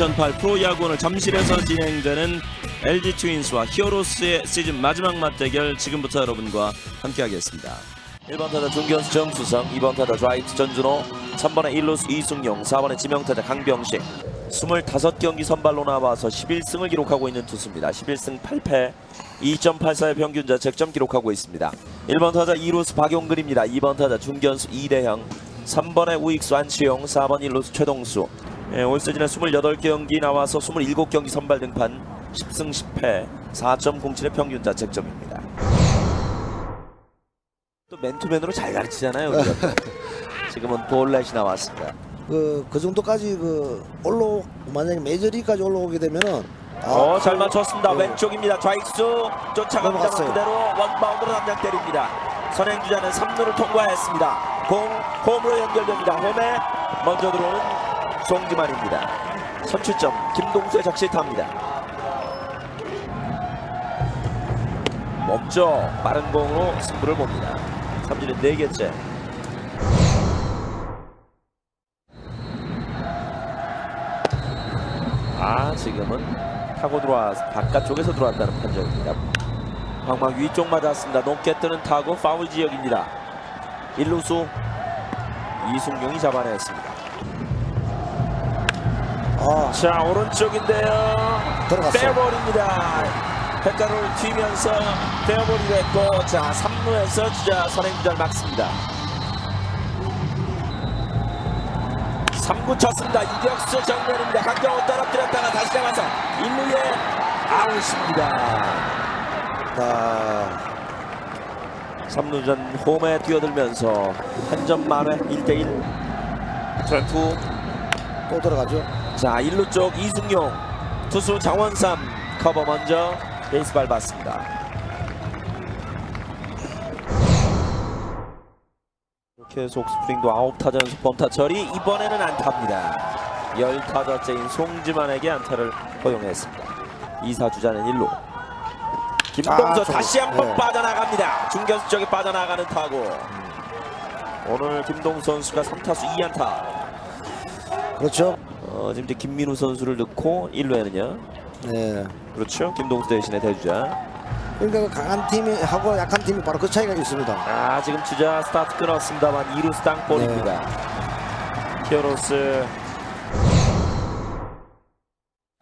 2008 프로야구 오늘 잠실에서 진행되는 LG 트윈스와 히어로스의 시즌 마지막 맞대결 지금부터 여러분과 함께하겠습니다. 1번 타자 중견수 정수성, 2번 타자 좌이트 전준호, 3번에 1루수 이승용, 4번에 지명타자 강병식 25경기 선발로 나와서 11승을 기록하고 있는 투수입니다. 11승 8패 2.84의 평균 자책점 기록하고 있습니다. 1번 타자 2루수 박용근입니다. 2번 타자 중견수 이대형, 3번에 우익수 안치용, 4번 1루수 최동수 예, 올 시즌에 28경기 나와서 27경기 선발 등판 10승 10패 4.07의 평균 자책점입니다. 또 맨투맨으로 잘 가르치잖아요. 지금은 볼넷이 나왔습니다. 그, 그 정도까지 그 올라 만약에 메이저리까지 올라오게 되면은 어, 잘 그- 맞췄습니다. 네. 왼쪽입니다. 좌익수 쫓아갑니다. 그대로 원바운드로 담장 때립니다. 선행주자는 3루를 통과했습니다. 공 홈으로 연결됩니다. 홈에 먼저 들어오는 송지만입니다. 선취점 김동수의 적시타입니다. 멈춰 빠른 공으로 승부를 봅니다. 삼진은 4개째. 아 지금은 타고 들어와 바깥쪽에서 들어왔다는 판정입니다. 방망 위쪽 맞았습니다. 높게 뜨는 타구 파울 지역입니다. 1루수 이승용이 잡아냈습니다. 아, 자 오른쪽인데요. 페어볼입니다. 백가를 튀면서 페어볼이 됐고 자 3루에서 주자 선행주자를 막습니다. 3구 쳤습니다. 이격수 정면입니다. 강경호 떨어뜨렸다가 다시 잡아서 1루에 아웃입니다. 아, 3루전 홈에 뛰어들면서 한 점 만회 1대1 트랙2 또 들어가죠. 자 1루 쪽 이승용 투수 장원삼 커버 먼저 베이스 밟았습니다. 이렇게 속스프링도 9타자 연속 번타 처리 이번에는 안타입니다. 10타자째인 송지만에게 안타를 허용했습니다. 2사 주자는 1루. 김동서 아, 다시 한번 네. 빠져나갑니다. 중견수 쪽에 빠져나가는 타구. 오늘 김동수 선수가 3타수 2안타. 그렇죠. 어, 지금 이제 김민우 선수를 넣고 1루에는요. 네. 그렇죠. 김동수 대신에 대주자. 그러니까 그 강한 팀이 하고 약한 팀이 바로 그 차이가 있습니다. 아 지금 주자 스타트 끊었습니다만 2루 땅볼입니다. 히어로스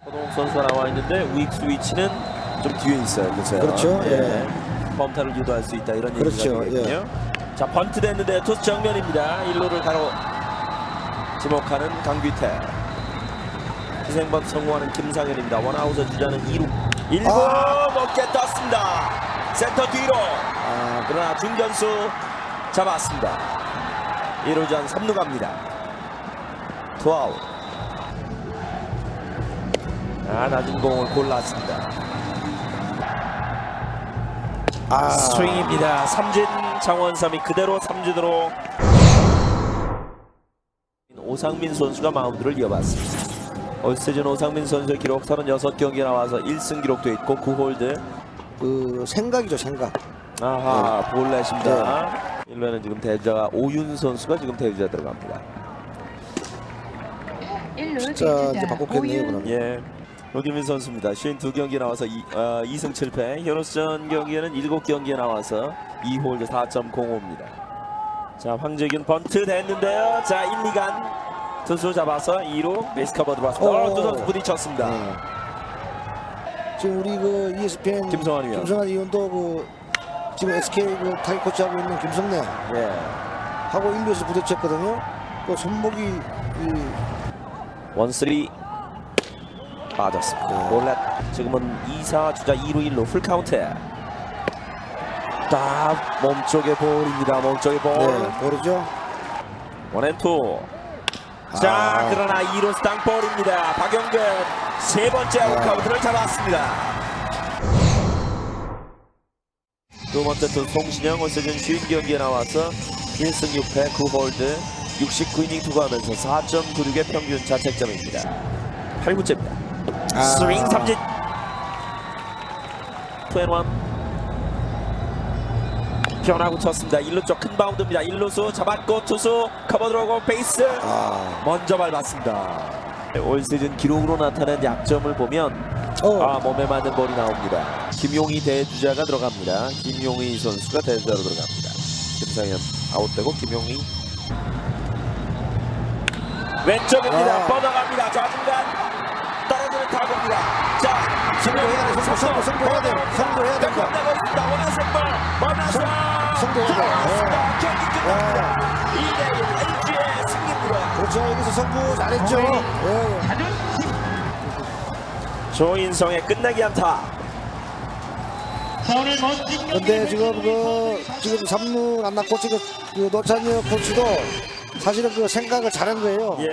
호동 선수가 나와 있는데 우익수 위치는 좀 뒤에 있어요. 그렇죠. 그렇죠, 예. 펌타를 유도할 수 있다 이런 그렇죠, 얘기가 되거든요. 자 번트 됐는데 투수 정면입니다. 1루를 가로 지목하는 강규태. 희생번 성공하는 김상현입니다. 원아웃의 주자는 2루. 1구 아! 높게 떴습니다. 센터 뒤로. 아, 그러나 중견수 잡았습니다. 1루전 3루 갑니다. 투아웃. 아, 낮은 공을 골랐습니다. 아, 스윙입니다. 삼진 장원삼이 그대로 삼진으로 오상민 선수가 마운드를 이어봤습니다. 올 시즌 오상민 선수의 기록 36경기 나와서 1승 기록도 있고 9홀드 그 생각이죠, 생각. 아하 볼넷입니다. 1루에는 지금 대주자가 오윤 선수가 지금 대주자 들어갑니다. 1루 진짜 이제 바꿨겠네요, 그럼. 예. 노기민 선수입니다. 52경기 나와서 2, 어, 2승 7패. 히어로스전 경기에는 7경기에 나와서 2홀드 4.05입니다. 자, 황재균 번트 됐는데요. 자, 1, 2간 투수 잡아서 2루 베이스 커버 들어왔습니다. 오. 어, 두 선수 부딪혔습니다. 네. 지금 우리 그 ESPN 김성환 위원. 김성환 의원도 그 지금 SK 그 타격 코치하고 있는 김성래 예. 하고 1루에서 부딪혔거든요. 그 손목이 이 원쓰리 빠졌습니다. 네. 볼넷 지금은 2사 주자 2루 1루 풀카운트. 딱 몸쪽에 볼입니다. 몸쪽에 볼. 네, 모르죠. 원앤투. 자 아. 그러나 2루 땅볼입니다. 박영근 세 번째 아웃 아. 카운트를 잡았습니다. 두 번째 투 송신영 올 시즌 50경기에 나와서 1승 6패 9홀드 69이닝 투구하면서 4.96의 평균 자책점입니다. 8구째입니다. 아. 스윙 삼진 투앤원 변하고 쳤습니다. 1루 쪽 큰 바운드입니다. 1루수 잡았고 투수 커버 들어오고 베이스 아, 먼저 밟았습니다. 올 시즌 기록으로 나타난 약점을 보면 어. 아 몸에 맞는 볼이 나옵니다. 김용희 대주자가 들어갑니다. 김용희 선수가 대주자로 들어갑니다. 김상현 아웃되고 김용희 왼쪽입니다. 아. 뻗어갑니다. 좌중간 떨어지는 타구입니다. 자, 승부해야 돼, 승부, 승부해야 돼. 된다. 나고 있습니다. 원하sen 볼, 원하sen 돼. 들어갔습니다. 경기 끝납니다. 와. 2대1 LG의 승리입니다. 그렇죠. 여기서 승부 잘했죠. 예. 조인성의 끝내기 안타. 근데 지금 그 지금 3루 안나 코치 그, 그 노찬혁 코치도 사실은 그 생각을 잘한 거예요. 예.